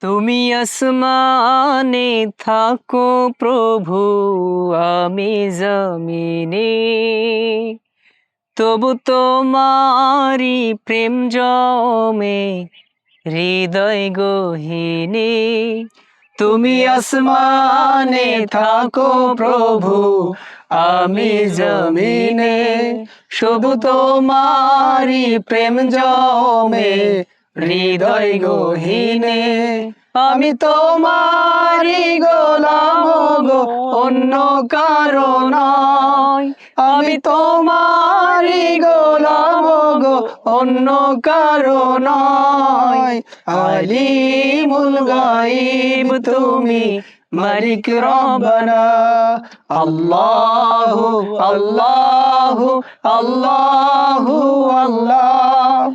তুমি আসমানে থাকো প্রভু, আমি জমিনে। তবু তোমারি প্রেম জমে, হৃদয় গহিনে। তুমি আসমানে থাকো প্রভু, আমি জমিনে। শুধু তোমারি প্রেম জমে হৃদয় গহিনে, আমি তোমারি গোলাম গো, অন্য কারও নয়। আমি তোমারি গোলাম গো, অন্য কারও নয়। আলিমুল গাইব তুমি, মালিক রব্বানা। আল্লাহ আল্লাহ, আল্লাহু, আল্লাহ।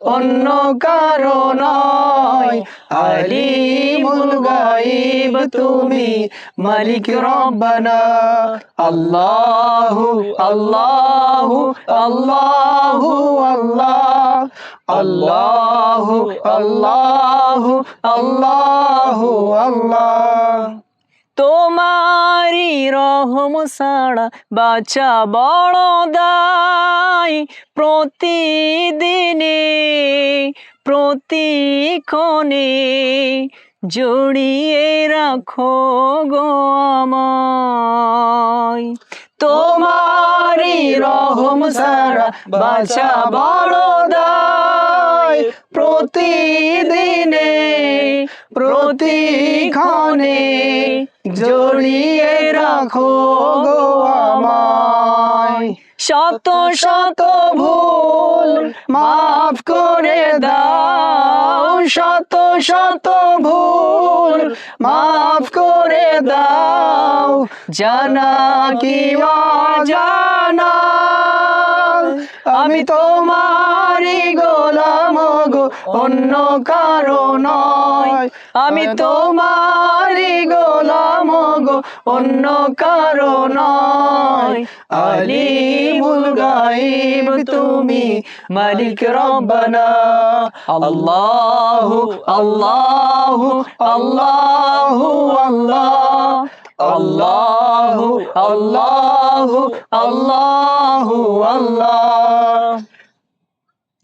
অন্য কারও নয়। আলিমুল গাইব তুমি, মালিক রব্বানা। আল্লাহু আল্লাহু আল্লাহু, আল্লাহ। আল্লাহু আল্লাহু আল্লাহু, আল্লাহ। তোমারি রহম সাড়া বাচা বড় দায়। প্রতিদিনে, প্রতিক্ষণে জড়িয়ে রাখো গো আমায়। তোমারি রহম সারা বাছা বড় দায়। প্রতিদিনে প্রতিক্ষণে জড়িয়ে রাখো গো আমায়। শত শত ভুল মাফ করে দাও। শত শত ভুল মাফ করে দাও। জানা কি জানা আমি তোমারি গোলাম অন্য কারও নয়। আমি তোমারি গোলাম গো, অন্য কারও নয়। আলিমুল গাইব তুমি, মালিক রব্বানা। আল্লাহু আল্লাহু আল্লাহু, আল্লাহ। আল্লাহু আল্লাহু আল্লাহু, আল্লাহ।